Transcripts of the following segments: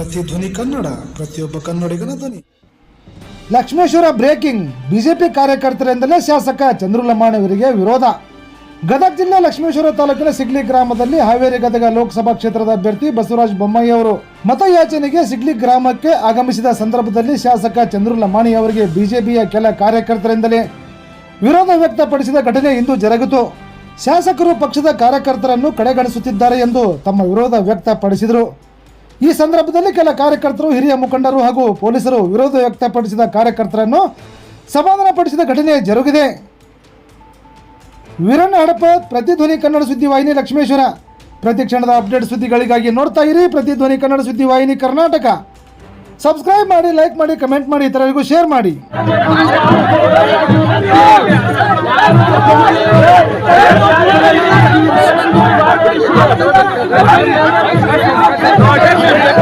ಪ್ರತಿಧ್ವನಿ ಕನ್ನಡ, ಪ್ರತಿಯೊಬ್ಬ ಕನ್ನಡಿಗನ ಧ್ವನಿ. Lakshmeshwar breaking, BJP ಕಾರ್ಯಕರ್ತರಿಂದಲೇ ಶಾಸಕ ಚಂದ್ರಲಮಾಣಿ ಅವರಿಗೆ ವಿರೋಧ. ಗದಗ ಜಿಲ್ಲೆ ಲಕ್ಷ್ಮೇಶ್ವರ ತಾಲೂಕಿನ ಸಿಗ್ಲಿ ಗ್ರಾಮದಲ್ಲಿ ಹಾವೇರಿ ಗದಗ ಲೋಕಸಭಾ ಕ್ಷೇತ್ರದ ಅಭ್ಯರ್ಥಿ ಬಸವರಾಜ ಬೊಮ್ಮಾಯಿ ಅವರು ಮತಯಾಚನೆಗೆ ಸಿಗ್ಲಿ ಗ್ರಾಮಕ್ಕೆ ಆಗಮಿಸಿದ ಸಂದರ್ಭದಲ್ಲಿ ಶಾಸಕ ಚಂದ್ರಲಮಾಣಿ ಅವರಿಗೆ ಬಿಜೆಪಿಯ ಕೆಲ ಕಾರ್ಯಕರ್ತರಿಂದಲೇ ವಿರೋಧ ವ್ಯಕ್ತಪಡಿಸಿದ ಘಟನೆ ಇಂದು ಜರುಗಿತು. ಶಾಸಕರು ಪಕ್ಷದ ಕಾರ್ಯಕರ್ತರನ್ನು ಕಡೆಗಣಿಸುತ್ತಿದ್ದಾರೆ ಎಂದು ತಮ್ಮ ವಿರೋಧ ವ್ಯಕ್ತಪಡಿಸಿದರು. ಈ ಸಂದರ್ಭದಲ್ಲಿ ಕೆಲ ಕಾರ್ಯಕರ್ತರು, ಹಿರಿಯ ಮುಖಂಡರು ಹಾಗೂ ಪೊಲೀಸರು ವಿರೋಧ ವ್ಯಕ್ತಪಡಿಸಿದ ಕಾರ್ಯಕರ್ತರನ್ನು ಸಮಾಧಾನಪಡಿಸಿದ ಘಟನೆ ಜರುಗಿದೆ. ವೀರಣ್ಣ ಹಡಪ ಪ್ರತಿಧ್ವನಿ ಕನ್ನಡ ಸುದ್ದಿವಾಹಿನಿ ಲಕ್ಷ್ಮೇಶ್ವರ. ಪ್ರತಿ ಕ್ಷಣದ ಅಪ್ಡೇಟ್ ಸುದ್ದಿಗಳಿಗಾಗಿ ನೋಡ್ತಾ ಇರಿ ಪ್ರತಿಧ್ವನಿ ಕನ್ನಡ ಸುದ್ದಿವಾಹಿನಿ ಕರ್ನಾಟಕ. ಸಬ್ಸ್ಕ್ರೈಬ್ ಮಾಡಿ ಲೈಕ್ ಮಾಡಿ ಕಮೆಂಟ್ ಮಾಡಿ, ಇತರರಿಗೂ ಶೇರ್ ಮಾಡಿ.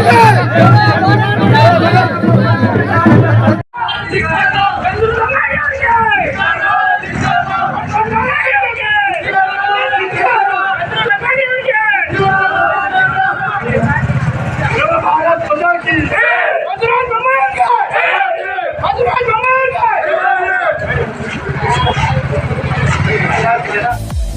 Hey!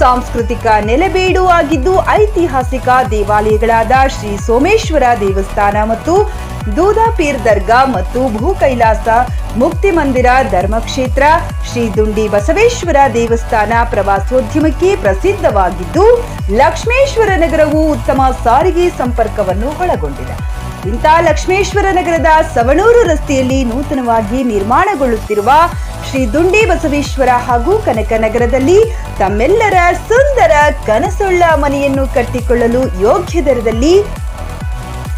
ಸಾಂಸ್ಕೃತಿಕ ನೆಲೆಬೇಡು ಆಗಿದ್ದು ಐತಿಹಾಸಿಕ ದೇವಾಲಯಗಳಾದ ಶ್ರೀ ಸೋಮೇಶ್ವರ ದೇವಸ್ಥಾನ ಮತ್ತು ದೂದಾಪೀರ್ ದರ್ಗಾ ಮತ್ತು ಭೂ ಕೈಲಾಸ ಮುಕ್ತಿ ಮಂದಿರ ಧರ್ಮಕ್ಷೇತ್ರ, ಶ್ರೀ ದುಂಡಿ ಬಸವೇಶ್ವರ ದೇವಸ್ಥಾನ ಪ್ರವಾಸೋದ್ಯಮಕ್ಕೆ ಪ್ರಸಿದ್ಧವಾಗಿದ್ದು, ಲಕ್ಷ್ಮೇಶ್ವರ ನಗರವು ಉತ್ತಮ ಸಾರಿಗೆ ಸಂಪರ್ಕವನ್ನು ಒಳಗೊಂಡಿದೆ. ಇಂಥ ಲಕ್ಷ್ಮೇಶ್ವರ ನಗರದ ಸವಣೂರು ರಸ್ತೆಯಲ್ಲಿ ನೂತನವಾಗಿ ನಿರ್ಮಾಣಗೊಳ್ಳುತ್ತಿರುವ ಶ್ರೀ ದುಂಡಿ ಬಸವೇಶ್ವರ ಹಾಗೂ ಕನಕನಗರದಲ್ಲಿ ತಮ್ಮೆಲ್ಲರ ಸುಂದರ ಕನಸುಳ್ಳ ಮನೆಯನ್ನು ಕಟ್ಟಿಕೊಳ್ಳಲು ಯೋಗ್ಯ ದರದಲ್ಲಿ